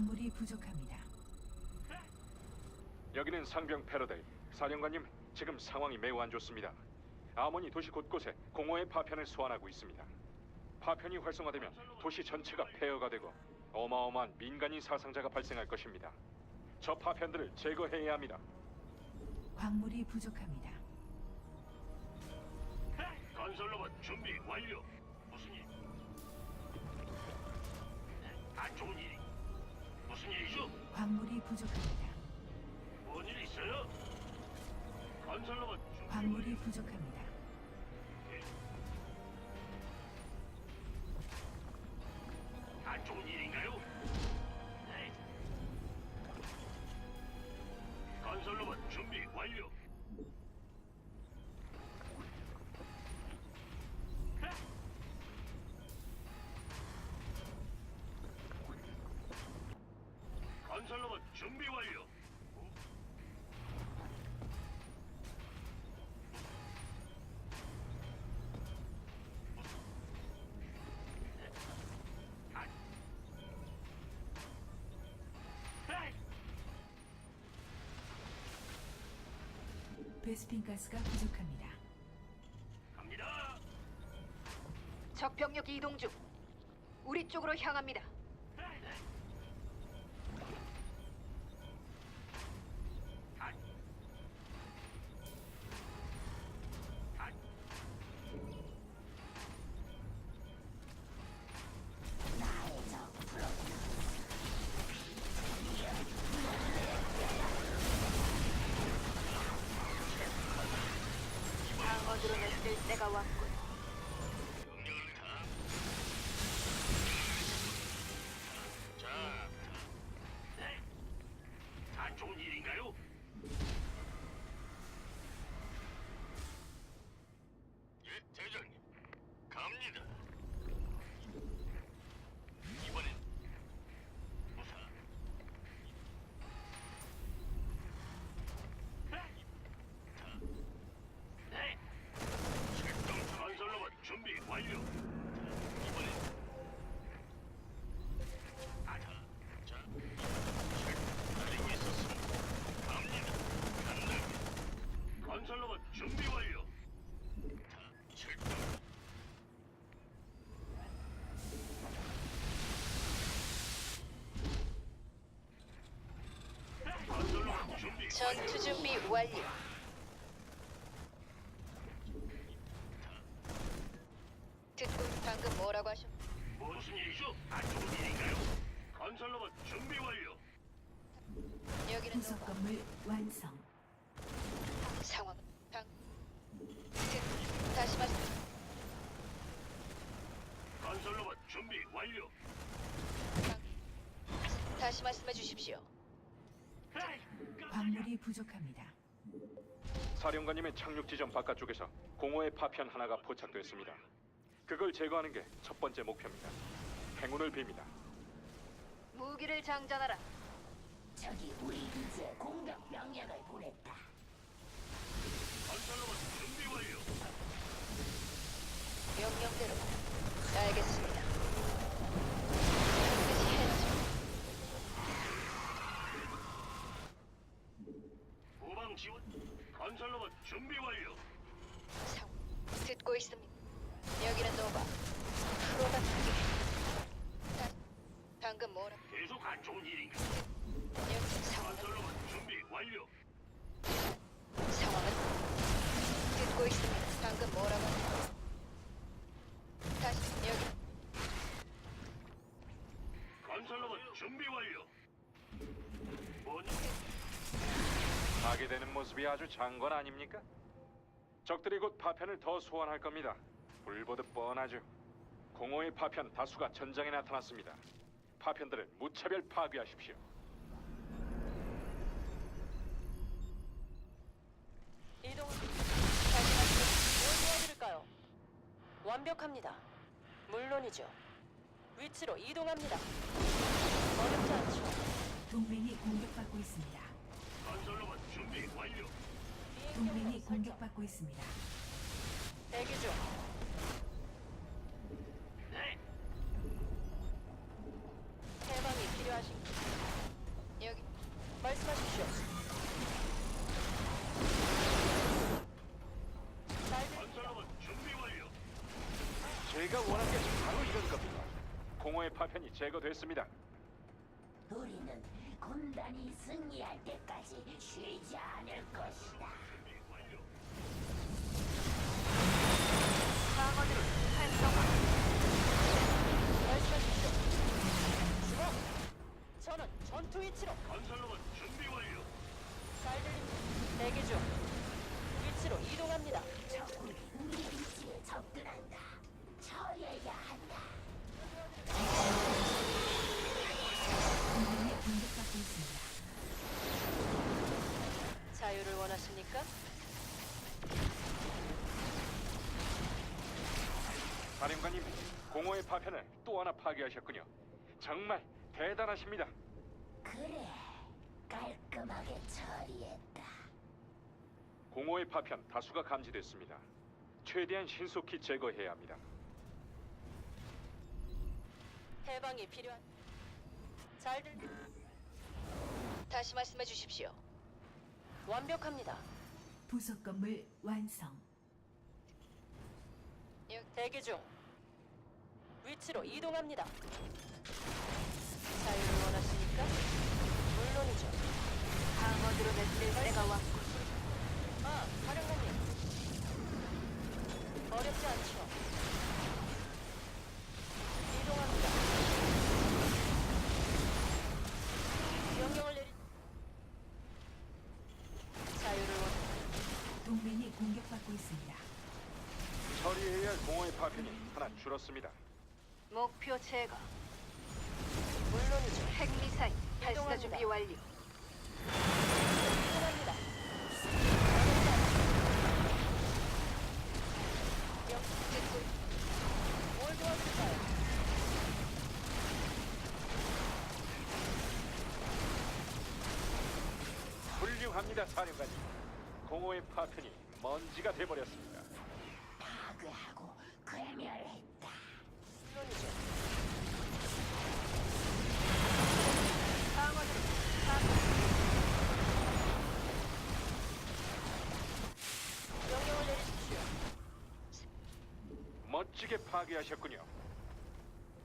광물이 부족합니다. 여기는 상병 패러데이. 사령관님, 지금 상황이 매우 안 좋습니다. 아몬이 도시 곳곳에 공허의 파편을 소환하고 있습니다. 파편이 활성화되면 도시 전체가 폐허가 되고 어마어마한 민간인 사상자가 발생할 것입니다. 저 파편들을 제거해야 합니다. 광물이 부족합니다. 건설로봇 준비 완료. 무슨 일? 안 좋은 일이. 무슨 일이죠? 광물이 부족합니다. 뭔 일 있어요? 건설로봇 준비 광물이 부족합니다. 건설로봇 준비 완료. 아, 에이! 베스핀 가스가 부족합니다. 갑니다. 적 병력 이동 중. 우리 쪽으로 향합니다. 방어드론을 쓸 때가 왔군. 명령을 다. 자, 네. 안 좋은 일인가요? 예, 대장님. 갑니다. 이번엔 무사. 네. 출동 건설로봇 준비 완료. 이번엔 아자. 자. 기다리고 있었습니다. 갑니다. 간다. 건설로봇 준비 완료. 자, 출동. 건설로봇 준비 전투 준비 완료. 듣고 방금 뭐라고 하셨? 무슨 일이죠? 안 좋은 일인가요? 건설로봇 준비 완료. 여기는 노바. 건물 완성. 상황은 방. 듣 다시 말씀. 건설로봇 준비 완료. 방. 다시 말씀해 주십시오. 광물이 부족합니다. 사령관님의 착륙 지점 바깥쪽에서 공허의 파편 하나가 포착됐습니다. 그걸 제거하는 게 첫 번째 목표입니다. 행운을 빕니다. 무기를 장전하라. 적이 우리 기지에 공격 명령을 보냈다. 명령대로. 알겠습니다. 반드시 해내죠. 후방 지원. 건설로봇 준비 완료. 상. 듣고 있습니다. 여기는 노바. 프로가 타기. 다- 방금 뭐라? 계속 안 좋은 일인가? 여기 상황은 건설로봇 준비 완료. 상황은 듣고 있습니다. 방금 뭐라고? 하셨- 다시 여기 건설로봇 준비 완료. 뭔? 파괴되는 모습이 아주 장관 아닙니까? 적들이 곧 파편을 더 소환할 겁니다. 불보듯 뻔하죠. 공허의 파편 다수가 전장에 나타났습니다. 파편들을 무차별 파괴하십시오. 이동 다시 말씀 뭘 도와드릴까요? 완벽합니다. 물론이죠. 위치로 이동합니다. 어렵지 않죠. 동맹이 공격받고 있습니다. 공격받고 있습니다. 대기 중. 네. 해방이 필요하신 분 여기 말씀하십시오. 제가 원한 게 바로 이런 겁니다. 공허의 파편이 제거됐습니다. 우리는 군단이 승리할 때까지 쉬지 않을 것이다. 방어드론 활성화. 말씀하십시오. 주목! 저는 전투 위치로 건설로봇 사령관님, 공허의 파편을 또 하나 파괴하셨군요. 정말 대단하십니다. 그래, 깔끔하게 처리했다. 공허의 파편 다수가 감지됐습니다. 최대한 신속히 제거해야 합니다. 해방이 필요한. 잘 들. 다시 말씀해 주십시오. 완벽합니다. 부속 건물 완성. 대기 중. 위치로 이동합니다. 자유를 원하십니까? 물론이죠. 방어드론을 쓸 때가 왔고. 아, 사령관님. 어렵지 않죠. 이동합니다. 명령을 내리. 자유를 원. 동맹이 공격받고 있습니다. 처리해야 할 공허의 파편이 하나 줄었습니다. 목표 제거. 물론이죠. 핵미사일 발사. 준비 완료. 뭘? 훌륭합니다, 사령관님. 공허의 파편이 먼지가 돼버렸습니다. 파괴하고. 물론이죠. 방어드론 방어. 명령을 내리십시오. 멋지게 파괴하셨군요.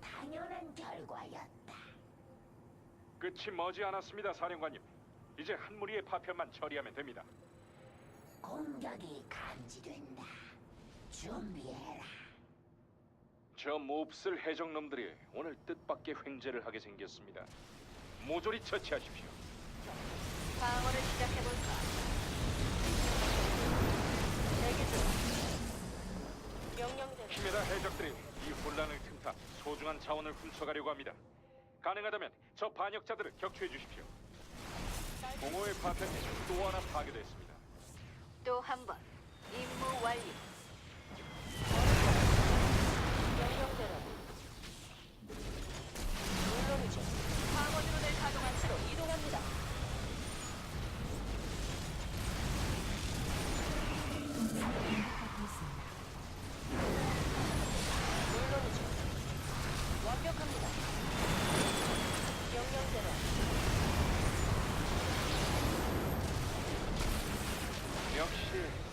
당연한 결과였다. 끝이 머지 않았습니다, 사령관님. 이제 한 무리의 파편만 처리하면 됩니다. 공격이 감지된다. 준비해라. 저 몹쓸 해적놈들이 오늘 뜻밖의 횡재를 하게 생겼습니다. 모조리 처치하십시오. 방어를 시작해볼까? 대기 중. 명령대로 히메라 해적들이 이 혼란을 틈타 소중한 자원을 훔쳐가려고 합니다. 가능하다면 저 반역자들을 격추해 주십시오. 공허의 파편이 또 하나 파괴됐습니다. 또 한 번. 임무 완료. 명령대로 물론이죠. 방어드론을 가동한 위치로 이동합니다. 동맹이 공격받고 있습니다. 물론이죠. 완벽합니다. 명령대로 역시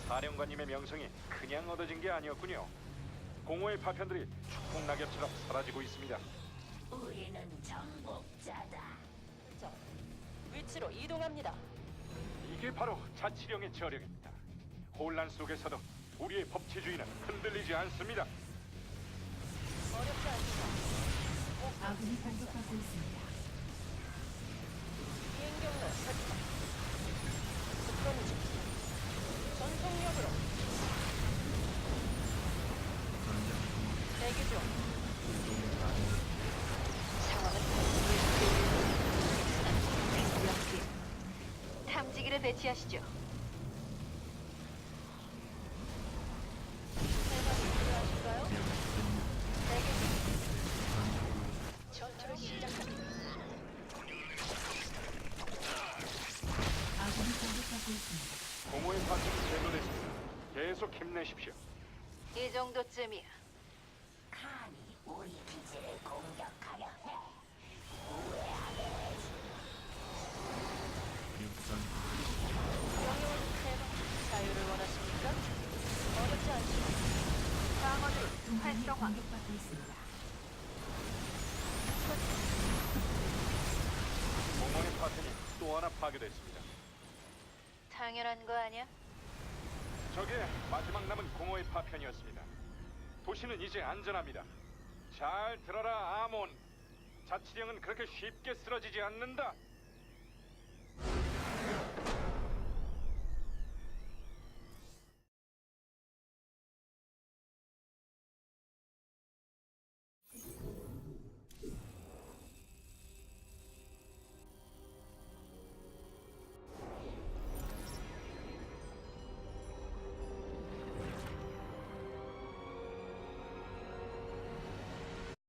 사령관님의 명성이 그냥 얻어진 게 아니었군요. 공허의 파편들이 축복 낙엽처럼 사라지고 있습니다. 우리는 정복자다. 자, 위치로 이동합니다. 이게 바로 자치령의 저력입니다. 혼란 속에서도 우리의 법치주의는 흔들리지 않습니다. 어렵지 않죠. 아군이 공격받고 있습니다. 비행 경로 설정. 물론이죠. 전속력으로 대기 중. 상황은 탐지기를 배치하시죠. 힘내십시오. 이 정도쯤이야. 감히 우리 기지를 공격하려 해. 안에 내 자리를 잡고, 영역을 투입하는 파편이 또 하나 파괴됐습니다. 당연한 거 아니야? 저게 마지막 남은 공허의 파편이었습니다. 도시는 이제 안전합니다. 잘 들어라, 아몬. 자치령은 그렇게 쉽게 쓰러지지 않는다.